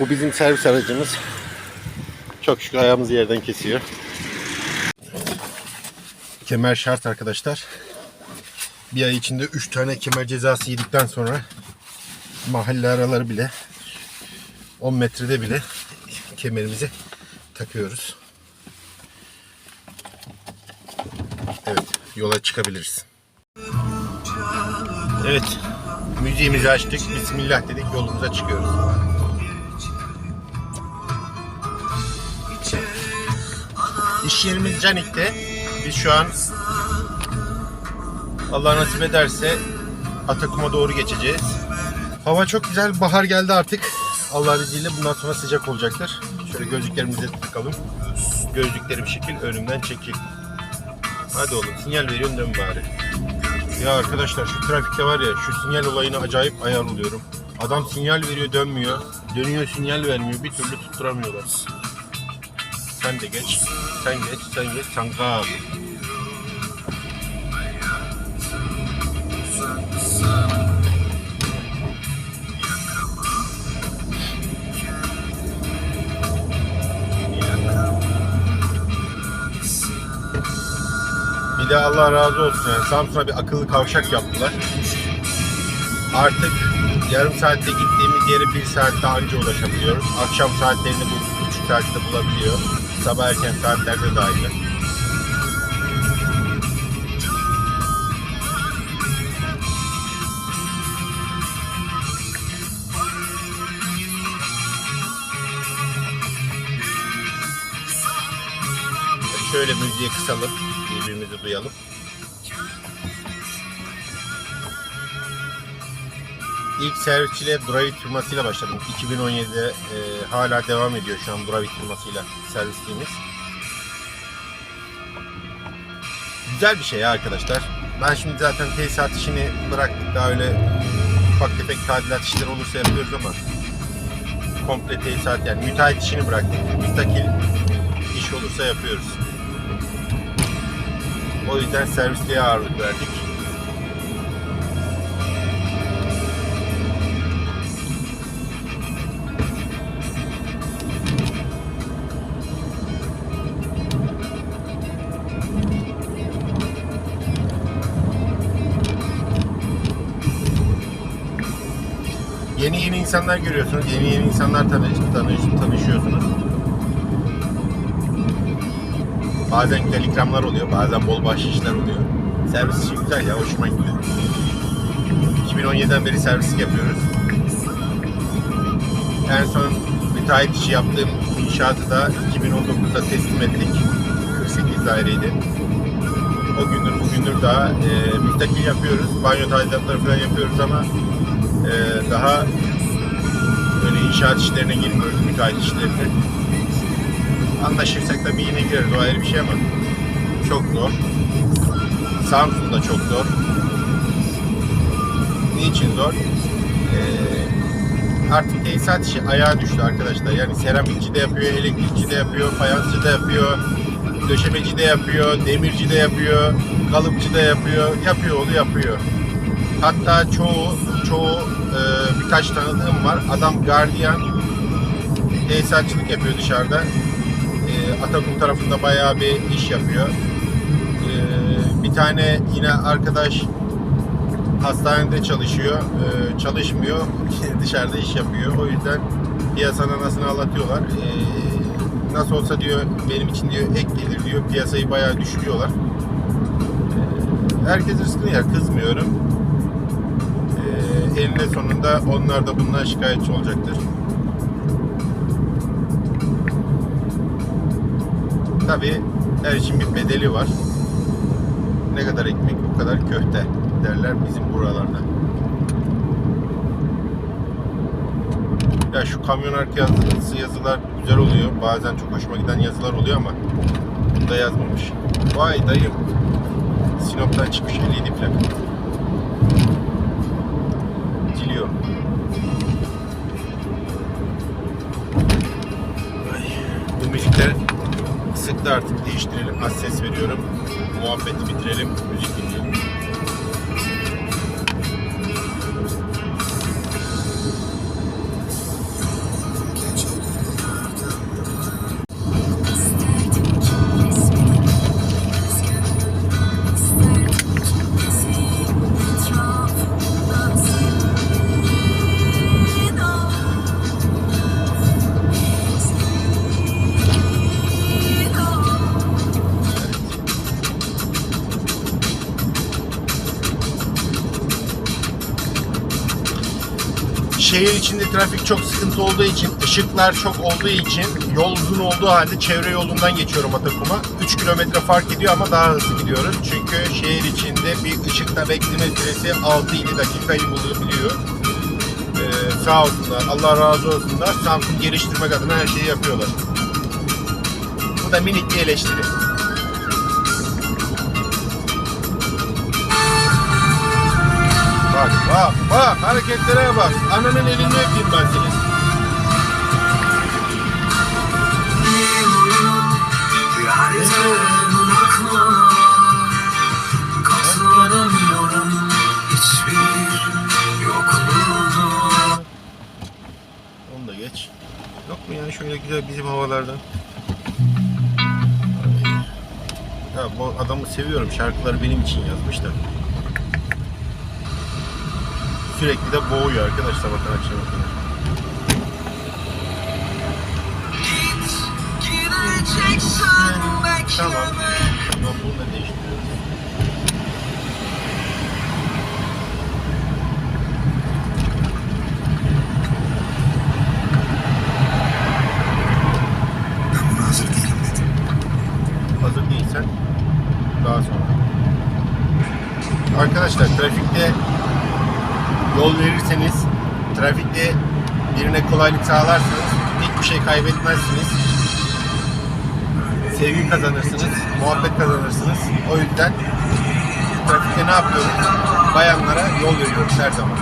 Bu bizim servis aracımız. Çok şükür ayağımızı yerden kesiyor. Kemer şart arkadaşlar. Bir ay içinde 3 tane kemer cezası yedikten sonra mahalle araları bile 10 metrede bile kemerimizi takıyoruz. Evet, yola çıkabiliriz. Evet, müziğimizi açtık. Bismillah dedik, yolumuza çıkıyoruz. İş yerimiz Canik'te. Biz şu an Allah nasip ederse Atakum'a doğru geçeceğiz. Hava çok güzel. Bahar geldi artık. Allah izniyle bundan sonra sıcak olacaktır. Şöyle gözlüklerimizi takalım. Gözlükleri bir şekil önümden çekil. Hadi oğlum sinyal veriyorsun dön bari. Ya arkadaşlar şu trafikte var ya şu sinyal olayına acayip ayar oluyorum. Adam sinyal veriyor dönmüyor. Dönüyor sinyal vermiyor. Bir türlü tutturamıyorlar. Sen de geç. Sen geç. Sen geç. Sen kal. Bir de Allah razı olsun yani Samsun'a bir akıllı kavşak yaptılar. Artık yarım saatte gittiğimiz yere bir saatte anca ulaşabiliyoruz. Akşam saatlerini bu buçuk saatte bulabiliyor. Sabah erken saatlerde dahil. Şöyle müziği kısalım, birbirimizi duyalım. İlk servisçiliğe Dravit firmasıyla başladım. 2017'de e, hala devam ediyor şu an Dravit firmasıyla servisliğimiz. Güzel bir şey ya arkadaşlar. Ben şimdi zaten tesisat işini bıraktık daha öyle ufak tefek tadilat işleri olursa yapıyoruz ama komple tesisat yani müteahhit işini bıraktık. Müstakil iş olursa yapıyoruz. O yüzden servisliğe ağırlık verdik. İnsanlar görüyorsunuz. Yeni yeni insanlar tanış, tanış, tanışıyorsunuz. Bazen güzel ikramlar oluyor. Bazen bol bahşişler oluyor. Servis işi güzel ya. Hoşuma gidiyor. 2017'den beri servislik yapıyoruz. En son müteahhit işi yaptığım inşaatı da 2019'da teslim ettik. 48 daireydi. O gündür bugündür daha e, müstakil yapıyoruz. Banyo tadilatları falan yapıyoruz ama e, daha inşaat işlerine girmiyoruz, müteahhit işlerine. Anlaşırsak tabii yine gireriz, o ayrı bir şey ama çok zor. Samsun'da çok zor. Niçin zor? Ee, artık tesisat işi ayağa düştü arkadaşlar. Yani seramikçi de yapıyor, elektrikçi de yapıyor, fayansçı da yapıyor, döşemeci de yapıyor, demirci de yapıyor, kalıpçı da yapıyor. Yapıyor oğlu yapıyor. Hatta çoğu çoğu e, birkaç tanıdığım var. Adam gardiyan tesisatçılık yapıyor dışarıda. E, Atakum tarafında bayağı bir iş yapıyor. E, bir tane yine arkadaş hastanede çalışıyor. E, çalışmıyor. dışarıda iş yapıyor. O yüzden piyasanın anasını anlatıyorlar. E, nasıl olsa diyor benim için diyor ek gelir diyor. Piyasayı bayağı düşürüyorlar. E, herkes rızkını yer. Kızmıyorum eninde sonunda onlar da bundan şikayetçi olacaktır. Tabi her işin bir bedeli var. Ne kadar ekmek o kadar köfte derler bizim buralarda. Ya şu kamyon arka yazısı yazılar güzel oluyor. Bazen çok hoşuma giden yazılar oluyor ama bunda yazmamış. Vay dayım. Sinop'tan çıkmış 57 plaka. Diliyor. Ay, Bu müzikler sıktı artık değiştirelim. Az ses veriyorum. Muhabbeti bitirelim. Müzik dinleyelim. İçinde trafik çok sıkıntı olduğu için, ışıklar çok olduğu için yol uzun olduğu halde çevre yolundan geçiyorum Atakum'a. 3 kilometre fark ediyor ama daha hızlı gidiyoruz. Çünkü şehir içinde bir ışıkta bekleme süresi 6-7 dakikayı bulabiliyor. Ee, sağ olsunlar, Allah razı olsunlar. Samsung geliştirmek adına her şeyi yapıyorlar. Bu da minik bir eleştiri. Bak bak hareketlere bak. Ananın elini öpeyim ben yokluğuna Onu da geç. Yok mu ya şöyle güzel bizim havalardan? Ya bu adamı seviyorum. Şarkıları benim için yazmış da. Sürekli de boğuyor arkadaşlar bakın akşama kadar. Tamam. bunu da değiştiriyoruz. Ben buna hazır değilim dedim Hazır değilsen daha sonra. Arkadaşlar trafikte yol verirseniz, trafikte kolaylık sağlarsanız hiçbir şey kaybetmezsiniz. Sevgi kazanırsınız, muhabbet kazanırsınız. O yüzden trafikte ne yapıyoruz? Bayanlara yol veriyoruz her zaman.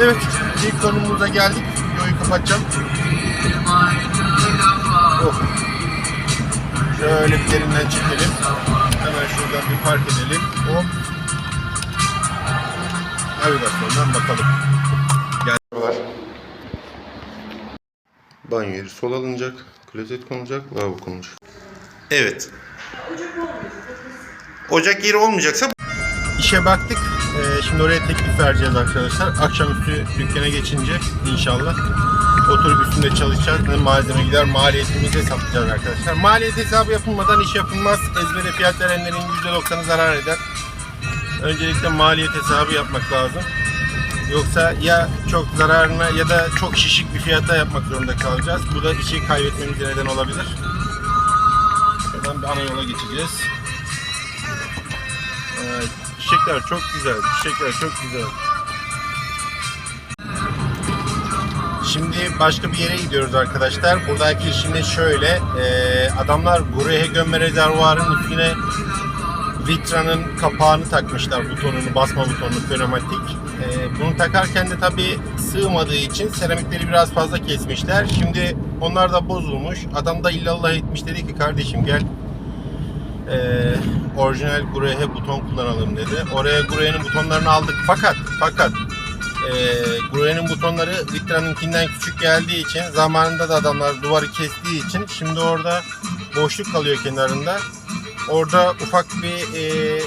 Evet, ilk konumuza geldik. Kapatacağım. Oh. Şöyle bir derinden çekelim. Hemen şuradan bir park edelim. Hop. Navigasyondan bakalım. Gel. Banyo yeri sol alınacak. Klozet konulacak. Lavabo konulacak. Evet. Ocak yeri olmayacaksa İşe baktık. Ee, şimdi oraya teklif vereceğiz arkadaşlar. Akşamüstü dükkana geçince inşallah oturup üstünde çalışacağız. Ne malzeme gider maliyetimizi hesaplayacağız arkadaşlar. Maliyet hesabı yapılmadan iş yapılmaz. Ezbere fiyat verenlerin %90'ı zarar eder. Öncelikle maliyet hesabı yapmak lazım. Yoksa ya çok zararına ya da çok şişik bir fiyata yapmak zorunda kalacağız. Bu da işi kaybetmemize neden olabilir. Şuradan bir ana yola geçeceğiz. Evet, çiçekler çok güzel. Çiçekler çok güzel. Şimdi başka bir yere gidiyoruz arkadaşlar. Buradaki işimiz şöyle. e, adamlar Gurehe Gömme Rezervuarı'nın üstüne Vitra'nın kapağını takmışlar butonunu, basma butonunu pneumatik. E, bunu takarken de tabi sığmadığı için seramikleri biraz fazla kesmişler. Şimdi onlar da bozulmuş. Adam da illallah etmiş dedi ki kardeşim gel e, orijinal Gurehe buton kullanalım dedi. Oraya Gurehe'nin butonlarını aldık fakat fakat e, Gurehe'nin butonları Vitra'nınkinden küçük geldiği için zamanında da adamlar duvarı kestiği için şimdi orada boşluk kalıyor kenarında. Orada ufak bir e,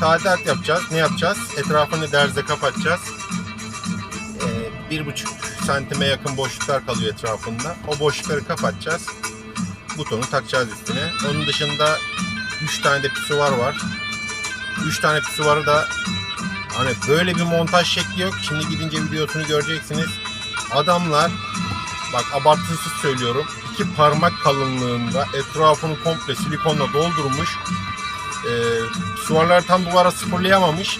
tadilat yapacağız. Ne yapacağız? Etrafını derze kapatacağız. E, bir buçuk santime yakın boşluklar kalıyor etrafında. O boşlukları kapatacağız butonu takacağız üstüne. Onun dışında 3 tane de pisuvar var. 3 tane pisuvarı da hani böyle bir montaj şekli yok. Şimdi gidince videosunu göreceksiniz. Adamlar bak abartısız söylüyorum. iki parmak kalınlığında etrafını komple silikonla doldurmuş. Ee, pisuvarlar tam duvara sıfırlayamamış.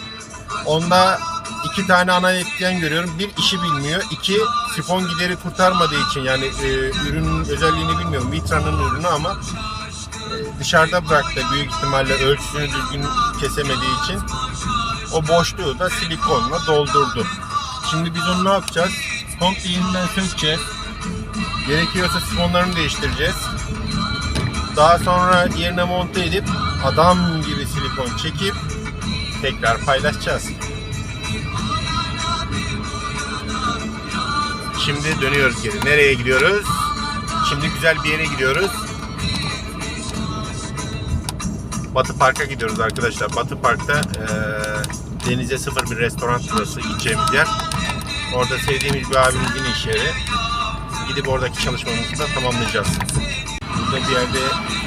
Onda iki tane ana etken görüyorum. Bir işi bilmiyor. İki sifon gideri kurtarmadığı için yani e, ürünün özelliğini bilmiyorum. Vitra'nın ürünü ama e, dışarıda bıraktı büyük ihtimalle ölçüsünü düzgün kesemediği için. O boşluğu da silikonla doldurdu. Şimdi biz onu ne yapacağız? Komple yeniden sökeceğiz. Gerekiyorsa sifonlarını değiştireceğiz. Daha sonra yerine monte edip adam gibi silikon çekip tekrar paylaşacağız. Şimdi dönüyoruz geri. Nereye gidiyoruz? Şimdi güzel bir yere gidiyoruz. Batı Park'a gidiyoruz arkadaşlar. Batı Park'ta eee, denize sıfır bir restoran burası gideceğimiz yer. Orada sevdiğimiz bir abimizin iş yeri. Gidip oradaki çalışmamızı da tamamlayacağız. Burada bir yerde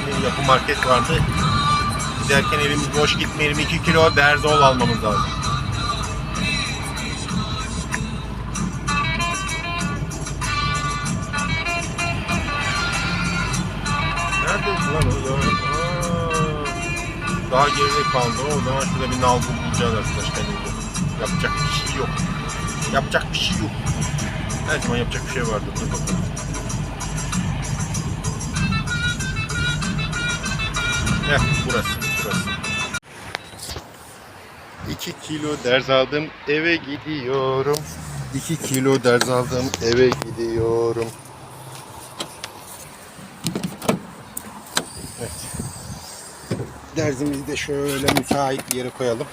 bir yapı market vardı. Giderken evimiz boş gitmeyelim 2 kilo derzol almamız lazım. Daha geride kaldı. O zaman şurada bir nalbur bulacağız arkadaş kendimize. Yapacak bir şey yok. Yapacak bir şey yok. Her zaman yapacak bir şey vardır. Dur bakalım. Heh, burası, burası. 2 kilo derz aldım, eve gidiyorum. 2 kilo derz aldım, eve gidiyorum. Derzimizi de şöyle müsait bir yere koyalım.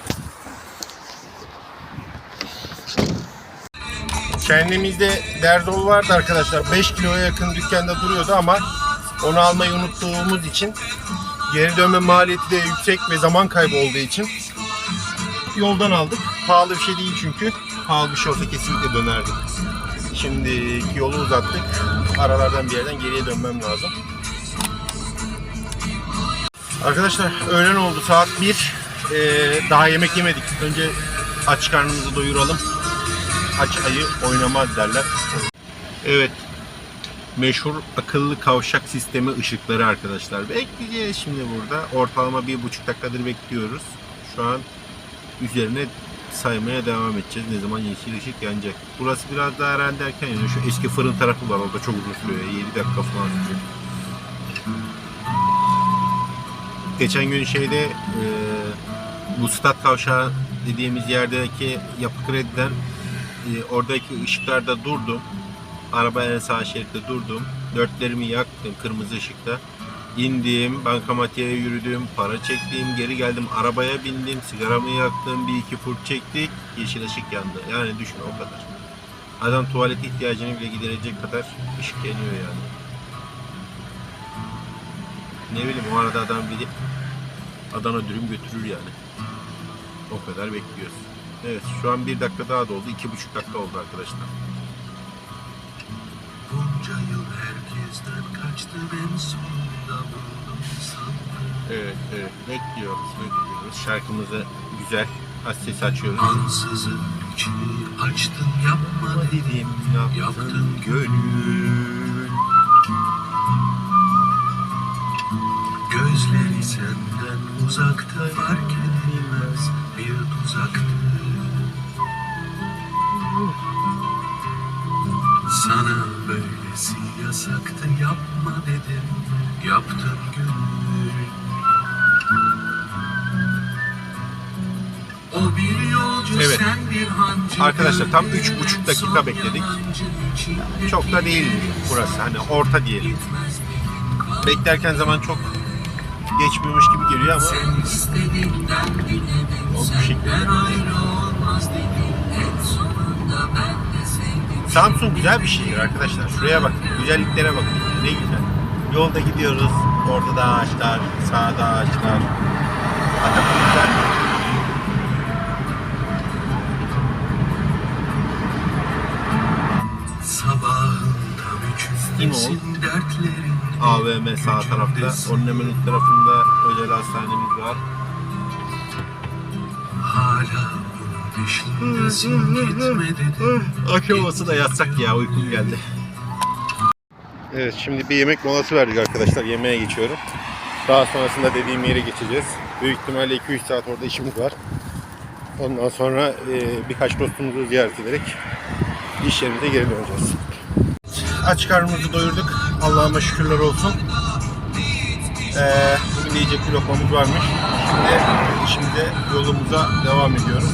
Kendimizde derzol vardı arkadaşlar. 5 kiloya yakın dükkanda duruyordu ama onu almayı unuttuğumuz için geri dönme maliyeti de yüksek ve zaman kaybı olduğu için yoldan aldık. Pahalı bir şey değil çünkü. Pahalı bir şey olsa kesinlikle dönerdik. Şimdi yolu uzattık. Aralardan bir yerden geriye dönmem lazım. Arkadaşlar öğlen oldu saat 1. Ee, daha yemek yemedik. Önce aç karnımızı doyuralım. Aç ayı oynamaz derler. Evet. Meşhur akıllı kavşak sistemi ışıkları arkadaşlar. Bekleyeceğiz şimdi burada. Ortalama bir buçuk dakikadır bekliyoruz. Şu an üzerine saymaya devam edeceğiz. Ne zaman yeşil ışık yanacak. Burası biraz daha herhalde erken yanıyor. Şu eski fırın tarafı var. Orada çok uzun sürüyor. 7 dakika falan sürüyor. Geçen gün şeyde e, bu stat kavşağı dediğimiz yerdeki yapı krediden e, oradaki ışıklarda durdum. Araba en sağ şeritte durdum. Dörtlerimi yaktım kırmızı ışıkta. İndim, bankamatiğe yürüdüm, para çektim, geri geldim, arabaya bindim, sigaramı yaktım, bir iki fırt çektik, yeşil ışık yandı. Yani düşün o kadar. Adam tuvalet ihtiyacını bile giderecek kadar ışık yanıyor yani. Ne bileyim o arada adam biri Adana dürüm götürür yani. O kadar bekliyoruz. Evet şu an bir dakika daha doldu. iki buçuk dakika oldu arkadaşlar. Bunca yıl herkesten kaçtım en sonunda buldum Evet evet bekliyoruz bekliyoruz. Şarkımızı güzel az ses açıyoruz. Ansızın içini açtın yapma dedim Yaptın gönül. Gözleri senden uzakta fark edilmez bir tuzaktı Sana böylesi yasaktı yapma dedim Yaptın gönül O bir yolcu Evet. sen bir hancı Arkadaşlar, tam üç buçuk dakika bekledik. Çok da değil burası hani orta diyelim. Beklerken zaman çok geçmiyormuş gibi geliyor ama o bu şekilde. ayrı olmaz dedim En sonunda ben de sevdim Samsun güzel bir şehir arkadaşlar. Şuraya bak. Güzelliklere bakın. Ne güzel. Yolda gidiyoruz. Orada da ağaçlar, sağda ağaçlar. Hakikaten güzel. Sabahın tam üçündesin İmol. dertlerin AVM sağ tarafta. Onun hemen üst tarafında özel hastanemiz var. Hala bunun peşindesin gitme dedim Akşam olsa da yatsak ya uykum geldi. Evet şimdi bir yemek molası verdik arkadaşlar. Yemeğe geçiyorum. Daha sonrasında dediğim yere geçeceğiz. Büyük ihtimalle 2-3 saat orada işimiz var. Ondan sonra e, birkaç dostumuzu ziyaret ederek iş yerimize geri döneceğiz. Aç karnımızı doyurduk. Allah'ıma şükürler olsun. Ee, bugün de yiyecek bir varmış. Şimdi işimize yolumuza devam ediyoruz.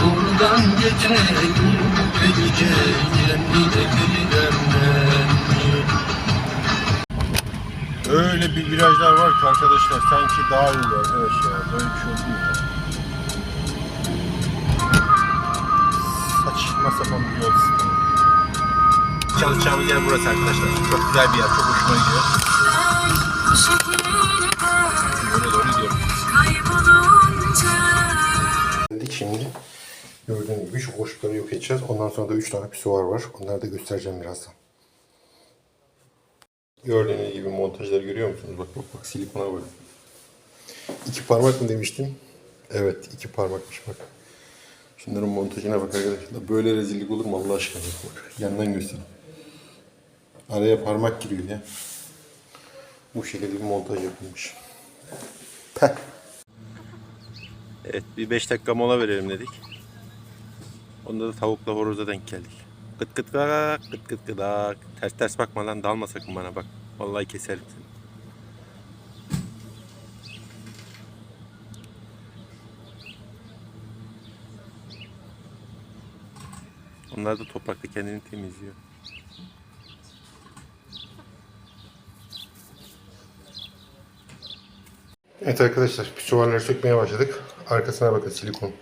Buradan geçelim gece Cennete gidemem bir virajlar var ki arkadaşlar sanki daha iyi arkadaş ya. Böyle bir şey oldu mu ya? Saç saçma sapan bir yol sistemi. Çalışacağımız yer burası arkadaşlar. Çok güzel bir yer. Çok hoşuma gidiyor. Böyle doğru gidiyorum. Şimdi. Gördüğünüz gibi şu boşlukları yok edeceğiz. Ondan sonra da 3 tane pisuar var. Onları da göstereceğim birazdan. Gördüğünüz gibi montajları görüyor musunuz? Bak bak bak silikona bak. İki parmak mı demiştim? Evet iki parmakmış bak. Şunların montajına bak arkadaşlar. Böyle rezillik olur mu Allah aşkına? Bak yandan göstereyim. Araya parmak giriyor ya. Bu şekilde bir montaj yapılmış. Peh. Evet bir 5 dakika mola verelim dedik. Onda da tavukla horoza denk geldik. Kıt kıt kıt kıt kıt kıt Ters ters bakma lan dalma sakın bana bak. Vallahi keserim seni. Onlar da toprakta kendini temizliyor. Evet arkadaşlar pisuvarları sökmeye başladık. Arkasına bakın silikon.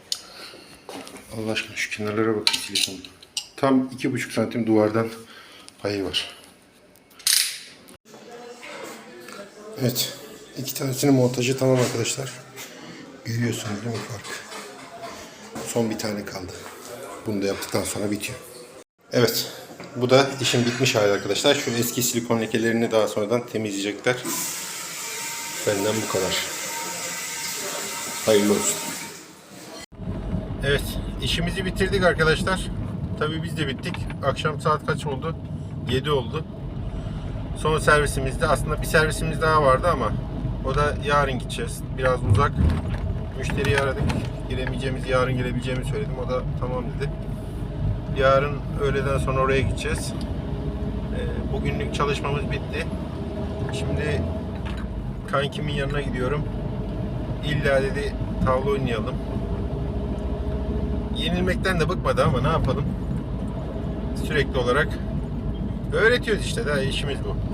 Allah aşkına şu kenarlara bakın silikon. Tam iki buçuk santim duvardan payı var. Evet. iki tanesinin montajı tamam arkadaşlar. Görüyorsunuz değil mi fark? Son bir tane kaldı. Bunu da yaptıktan sonra bitiyor. Evet. Bu da işin bitmiş hali arkadaşlar. Şu eski silikon lekelerini daha sonradan temizleyecekler. Benden bu kadar. Hayırlı olsun. Evet, işimizi bitirdik arkadaşlar. Tabii biz de bittik. Akşam saat kaç oldu? 7 oldu. Son servisimizde aslında bir servisimiz daha vardı ama o da yarın gideceğiz. Biraz uzak. Müşteriyi aradık. Giremeyeceğimiz, yarın girebileceğimi söyledim. O da tamam dedi. Yarın öğleden sonra oraya gideceğiz. Ee, Bugünlük çalışmamız bitti. Şimdi kankimin yanına gidiyorum. İlla dedi tavla oynayalım. Yenilmekten de bıkmadı ama ne yapalım? Sürekli olarak öğretiyoruz işte daha işimiz bu.